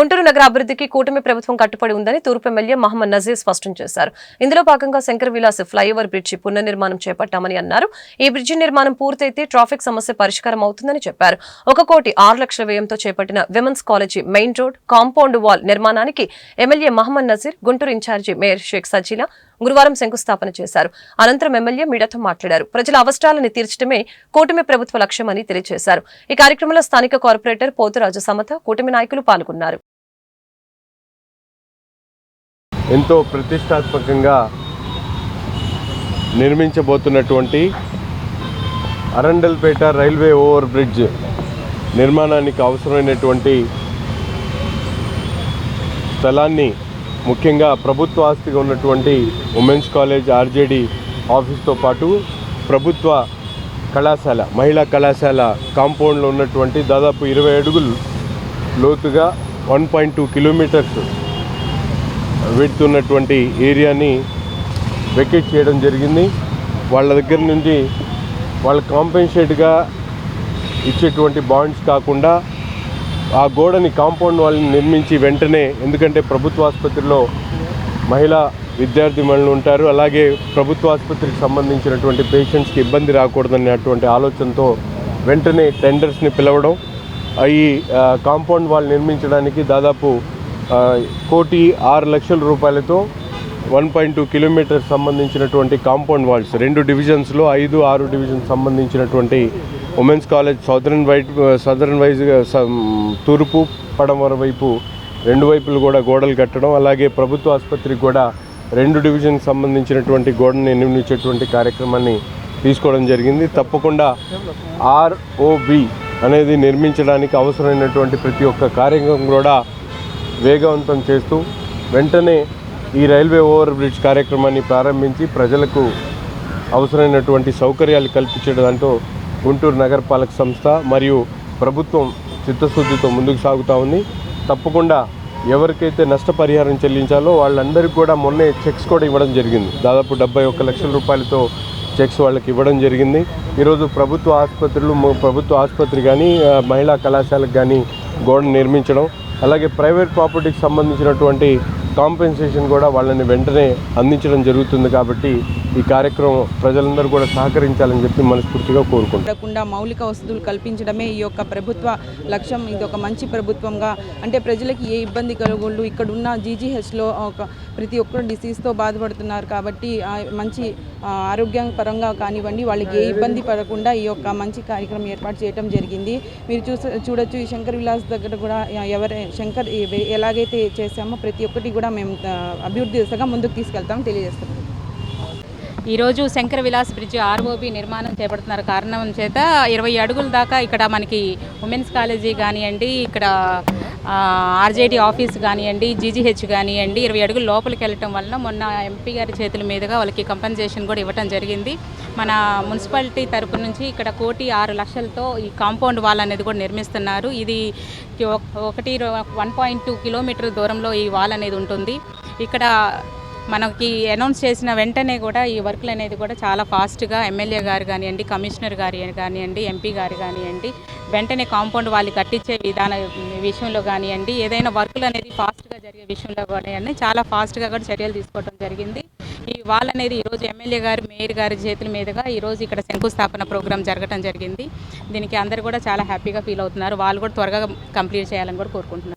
గుంటూరు నగర అభివృద్ధికి కూటమి ప్రభుత్వం కట్టుబడి ఉందని తూర్పు ఎమ్మెల్యే మహమ్మద్ నజీర్ స్పష్టం చేశారు. ఇందులో భాగంగా శంకర్ విలాస్ ఫ్లైఓవర్ బ్రిడ్జి పునర్నిర్మాణం చేపట్టామని అన్నారు. ఈ బ్రిడ్జి నిర్మాణం పూర్తయితే ట్రాఫిక్ సమస్య పరిష్కారం అవుతుందని చెప్పారు. ఒక కోటి ఆరు లక్షల వ్యయంతో చేపట్టిన women's college main road compound wall నిర్మాణానికి MLA Mohammed Nazeer Guntur incharge mayor Sheikh Sajila గురువారం శంకుస్థాపన చేశారు. అనంతరం ఎమ్మెల్యే మీడియాతో మాట్లాడారు. ప్రజల అవసరాలను తీర్చడమే కూటమి ప్రభుత్వ లక్ష్యమని తెలియజేశారు. ఈ కార్యక్రమంలో స్థానిక కార్పొరేటర్ పోతురాజు సమత కూటమి నాయకులు పాల్గొన్నారు. ఎంతో ప్రతిష్టాత్మకంగా నిర్మించబోతున్నటువంటి అరండల్పేట రైల్వే ఓవర్ బ్రిడ్జ్ నిర్మాణానికి అవసరమైనటువంటి స్థలాన్ని ముఖ్యంగా ప్రభుత్వ ఆస్తిగా ఉన్నటువంటి ఉమెన్స్ కాలేజ్ ఆర్జేడి ఆఫీస్తో పాటు ప్రభుత్వ కళాశాల మహిళా కళాశాల కాంపౌండ్లో ఉన్నటువంటి దాదాపు ఇరవై అడుగులు లోతుగా వన్ పాయింట్ టూ కిలోమీటర్స్ వెడుతున్నటువంటి ఏరియాని వెకేట్ చేయడం జరిగింది. వాళ్ళ దగ్గర నుంచి వాళ్ళ కాంపెన్సేట్గా ఇచ్చేటువంటి బాండ్స్ కాకుండా ఆ గోడని కాంపౌండ్ వాళ్ళని నిర్మించి వెంటనే ఎందుకంటే ప్రభుత్వ ఆసుపత్రిలో మహిళా విద్యార్థి మహిళలు ఉంటారు. అలాగే ప్రభుత్వ ఆసుపత్రికి సంబంధించినటువంటి పేషెంట్స్కి ఇబ్బంది రాకూడదనేటువంటి ఆలోచనతో వెంటనే టెండర్స్ని పిలవడం. అవి కాంపౌండ్ వాళ్ళు నిర్మించడానికి దాదాపు కోటి ఆరు లక్షల రూపాయలతో వన్ పాయింట్ టూ కిలోమీటర్ సంబంధించినటువంటి కాంపౌండ్ వాల్స్ రెండు డివిజన్స్లో ఐదు ఆరు డివిజన్ సంబంధించినటువంటి women's college southern white southern వైజ్గా తూర్పు పడమర వైపు రెండు వైపులు కూడా గోడలు కట్టడం అలాగే ప్రభుత్వ ఆసుపత్రికి కూడా రెండు డివిజన్కి సంబంధించినటువంటి గోడని నిర్మించేటువంటి కార్యక్రమాన్ని తీసుకోవడం జరిగింది. తప్పకుండా ఆర్ఓబి అనేది నిర్మించడానికి అవసరమైనటువంటి ప్రతి ఒక్క కార్యక్రమం కూడా వేగవంతం చేస్తూ వెంటనే ఈ రైల్వే ఓవర్ బ్రిడ్జ్ కార్యక్రమాన్ని ప్రారంభించి ప్రజలకు అవసరమైనటువంటి సౌకర్యాలు కల్పించే దాంట్లో గుంటూరు నగరపాలక సంస్థ మరియు ప్రభుత్వం చిత్తశుద్ధితో ముందుకు సాగుతూ ఉంది. తప్పకుండా ఎవరికైతే నష్టపరిహారం చెల్లించాలో వాళ్ళందరికీ కూడా మొన్నే చెక్స్ కూడా ఇవ్వడం జరిగింది. దాదాపు డెబ్బై ఒక్క లక్షల రూపాయలతో చెక్స్ వాళ్ళకి ఇవ్వడం జరిగింది. ఈరోజు ప్రభుత్వ ఆసుపత్రులు ప్రభుత్వ ఆసుపత్రి కానీ మహిళా కళాశాలకు కానీ గోడ నిర్మించడం అలాగే ప్రైవేట్ ప్రాపర్టీకి సంబంధించినటువంటి కాంపెన్సేషన్ కూడా వాళ్ళని వెంటనే అందించడం జరుగుతుంది కాబట్టి ఈ కార్యక్రమం ప్రజలందరూ కూడా సహకరించాలని చెప్పి మనస్ఫూర్తిగా కోరుకుంటున్నాం. మౌలిక వసతులు కల్పించడమే ఈ యొక్క ప్రభుత్వ లక్ష్యం ఇది ఒక మంచి ప్రభుత్వంగా. అంటే ప్రజలకి ఏ ఇబ్బంది కలగొళ్ళు ఇక్కడ ఉన్న జీజీహెచ్లో ఒక ప్రతి ఒక్కరు డిసీజ్తో బాధపడుతున్నారు కాబట్టి మంచి ఆరోగ్య ఆరోగ్యం పరంగా కానివ్వండి వాళ్ళకి ఏ ఇబ్బంది పడకుండా ఈ యొక్క మంచి కార్యక్రమం ఏర్పాటు చేయడం జరిగింది. మీరు చూస చూడొచ్చు ఈ శంకర్ విలాస్ దగ్గర కూడా ఎవరే శంకర్ ఎలాగైతే చేశామో ప్రతి ఒక్కటి కూడా మేము అభివృద్ధి దిశగా ముందుకు తీసుకెళ్తాం తెలియజేస్తున్నాం. ఈరోజు శంకర విలాస్ బ్రిడ్జ్ ఆర్ఓబి నిర్మాణం చేపడుతున్నారు. కారణం చేత ఇరవై అడుగుల దాకా ఇక్కడ మనకి ఉమెన్స్ కాలేజీ కానివ్వండి ఇక్కడ ఆర్జేడీ ఆఫీస్ కానివ్వండి జీజీహెచ్ కానివ్వండి ఇరవై అడుగులు లోపలికి వెళ్ళటం వలన మొన్న ఎంపీ గారి చేతుల మీదుగా వాళ్ళకి కంపెన్సేషన్ కూడా ఇవ్వటం జరిగింది. మన మున్సిపాలిటీ తరపు నుంచి ఇక్కడ కోటి ఆరు లక్షలతో ఈ కాంపౌండ్ వాల్ అనేది కూడా నిర్మిస్తున్నారు. ఇది ఒకటి వన్ పాయింట్ టూ కిలోమీటర్ దూరంలో ఈ వాల్ అనేది ఉంటుంది. ఇక్కడ మనకి అనౌన్స్ చేసిన వెంటనే కూడా ఈ వర్క్లు అనేది కూడా చాలా ఫాస్ట్గా ఎమ్మెల్యే గారు కానివ్వండి కమిషనర్ గారు కానివ్వండి ఎంపీ గారు కానివ్వండి వెంటనే కాంపౌండ్ వాళ్ళు కట్టించే విధాన విషయంలో కానివ్వండి ఏదైనా వర్కులు అనేది ఫాస్ట్గా జరిగే విషయంలో కానివ్వండి చాలా ఫాస్ట్గా కూడా చర్యలు తీసుకోవడం జరిగింది. ఈ వాల్ అనేది ఈరోజు ఎమ్మెల్యే గారు మేయర్ గారి చేతుల మీదుగా ఈరోజు ఇక్కడ శంకుస్థాపన ప్రోగ్రాం జరగడం జరిగింది. దీనికి అందరు కూడా చాలా హ్యాపీగా ఫీల్ అవుతున్నారు. వాళ్ళు కూడా త్వరగా కంప్లీట్ చేయాలని కూడా కోరుకుంటున్నారు.